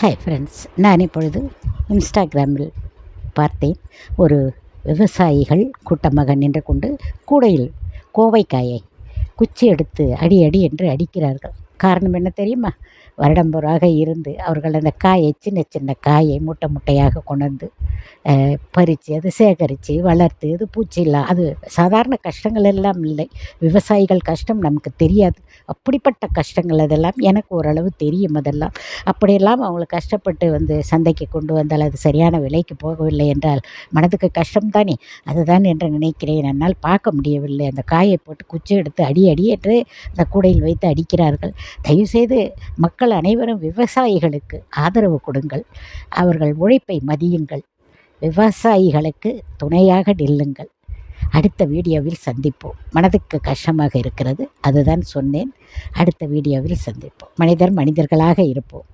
Hi friends நான் இப்பொழுது இன்ஸ்டாகிராமில் பார்த்தேன். ஒரு விவசாயிகள் கூட்டமாக நின்று கொண்டு கூடையில் கோவைக்காயை குச்சி எடுத்து அடி அடி என்று அடிக்கிறார்கள். காரணம் என்ன தெரியுமா? வருடம்பூராக இருந்து அவர்கள் அந்த காயை சின்ன சின்ன காயை மூட்டை முட்டையாக கொண்டு வந்து பறித்து அதை சேகரித்து வளர்த்து அது பூச்சி இல்லை அது சாதாரண கஷ்டங்கள் எல்லாம் இல்லை. விவசாயிகள் கஷ்டம் நமக்கு தெரியாது. அப்படிப்பட்ட கஷ்டங்கள் அதெல்லாம் எனக்கு ஓரளவு தெரியும் அதெல்லாம். அப்படியெல்லாம் அவங்களை கஷ்டப்பட்டு வந்து சந்தைக்கு கொண்டு வந்தால் அது சரியான விலைக்கு போகவில்லை என்றால் மனதுக்கு கஷ்டம் தானே அதுதான் என்று நினைக்கிறேன். என்னால் பார்க்க முடியவில்லை. அந்த காயை போட்டு குச்சி எடுத்து அடி அடி என்று அந்த கூடையில் வைத்து அடிக்கிறார்கள். தயவுசெய்து மக்கள் அனைவரும் விவசாயிகளுக்கு ஆதரவு கொடுங்கள். அவர்கள் உழைப்பை மதியுங்கள். விவசாயிகளுக்கு துணையாக நில்லுங்கள். அடுத்த வீடியோவில் சந்திப்போம். மனதுக்கு கஷ்டமாக இருக்கிறது. அதுதான் சொன்னேன். அடுத்த வீடியோவில் சந்திப்போம். மனிதர் மனிதர்களாக இருப்போம்.